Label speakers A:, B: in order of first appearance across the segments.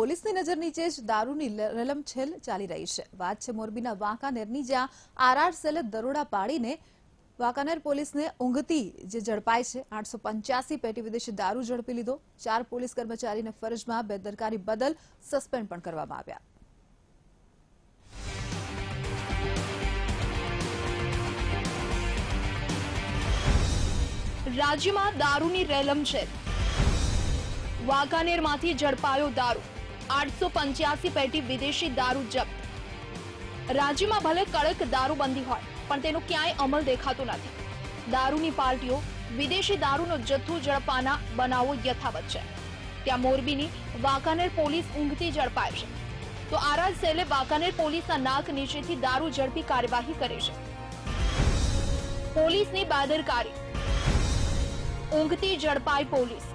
A: પોલીસની નજર નીચે જ દારૂની રલમછેલ ચાલી રહી છે. વાત છે મોરબીના વાંકાનેરની, જ્યાં આરઆર સેલે દરોડા પાડીને વાંકાનેર પોલીસને ઊંઘતી જે ઝડપાઈ છે. આઠસો પેટી વિદેશી દારૂ ઝડપી લીધો. ચાર પોલીસ કર્મચારીને ફરજમાં બેદરકારી બદલ સસ્પેન્ડ પણ કરવામાં આવ્યા.
B: રાજ્યમાં દારૂની રેલમ છે વાંકાનેરમાંથી ઝડપાયો દારૂ. આઠસો પંચ્યાસી પેટી વિદેશી દારૂ જપ્ત. રાજ્યમાં ભલે કડક દારૂબંધી હોય, પણ તેનો ક્યાંય અમલ દેખાતો નથી. દારૂની પાર્ટીઓ વિદેશી દારૂનો જથ્થો ઝડપાના બનાવો યથાવત છે. ત્યાં મોરબીની વાંકાનેર પોલીસ ઊંઘતી ઝડપાય છે. તો આરાજ સેલે વાંકાનેર પોલીસના નાક નીચેથી દારૂ ઝડપી કાર્યવાહી કરે છે. પોલીસની બાદરકારી. ઊંઘતી ઝડપાઈ પોલીસ.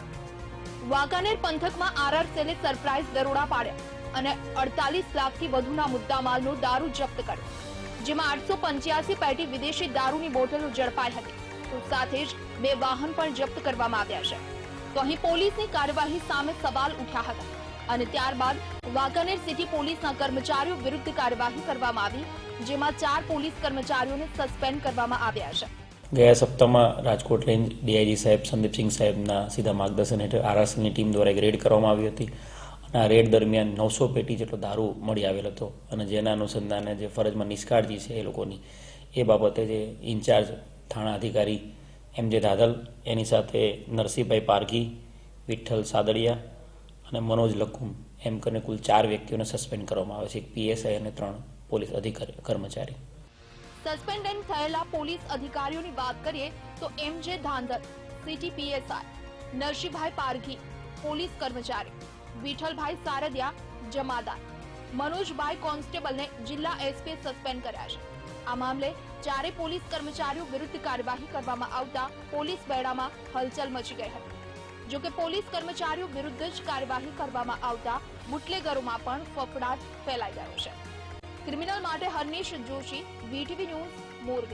B: વાંકાનેર પંથકમાં આરઆર સેલે સરપ્રાઇઝ દરોડા પાડ્યા અને અડતાલીસ લાખથી વધુના મુદ્દામાલનો દારૂ જપ્ત કર્યો, જેમાં આઠસો પંચ્યાસી પેટી વિદેશી દારૂની બોટલો ઝડપાઈ હતી. સાથે જ બે વાહન પણ જપ્ત કરવામાં આવ્યા છે. તો અહીં પોલીસની કાર્યવાહી સામે સવાલ ઉઠ્યા હતા અને ત્યારબાદ વાંકાનેર સિટી પોલીસના કર્મચારીઓ વિરુદ્ધ કાર્યવાહી કરવામાં આવી, જેમાં ચાર પોલીસ કર્મચારીઓને સસ્પેન્ડ કરવામાં આવ્યા છે.
C: ગયા સપ્તાહમાં રાજકોટ રેન્જ ડીઆઈજી સાહેબ, સંદીપસિંહ સાહેબના સીધા માર્ગદર્શન હેઠળ આરઆરસીની ટીમ દ્વારા એક રેડ કરવામાં આવી હતી. અને આ રેડ દરમિયાન નવસો પેટી જેટલો દારૂ મળી આવેલ હતો. અને જેના અનુસંધાને જે ફરજમાં નિષ્કાળજી છે એ લોકોની, એ બાબતે જે ઇન્ચાર્જ થાણા અધિકારી એમ જે દાદલ એની સાથે નરસિંહભાઈ પારઘી, વિઠ્ઠલ સાદડિયા અને મનોજ લખુમ એમ કરીને કુલ ચાર વ્યક્તિઓને સસ્પેન્ડ કરવામાં આવે છે. એક પીએસઆઈ અને ત્રણ પોલીસ અધિકારી, કર્મચારી.
B: સસ્પેન્ડેડ થયેલા પોલીસ અધિકારીઓની વાત કરીએ તો એમ જે Dhandhar city PSI, Narsinhbhai Parghi, police કર્મચારી, વિઠ્ઠલભાઈ સારદિયા, જમાદાર. મનોજભાઈ કોન્સ્ટેબલને જિલ્લા એસપીએ સસ્પેન્ડ કર્યા છે. આ મામલે ચારે પોલીસ કર્મચારીઓ વિરુદ્ધ કાર્યવાહી કરવામાં આવતા પોલીસ બેડામાં હલચલ મચી ગઈ હતી. જોકે પોલીસ કર્મચારીઓ વિરુદ્ધ જ કાર્યવાહી કરવામાં આવતા બુટલેગરોમાં પણ ફફડાટ ફેલાઈ ગયો છે. ક્રિમિનલ માટે હર્નિશ જોશી વીટીવી ન્યૂઝ મોરબી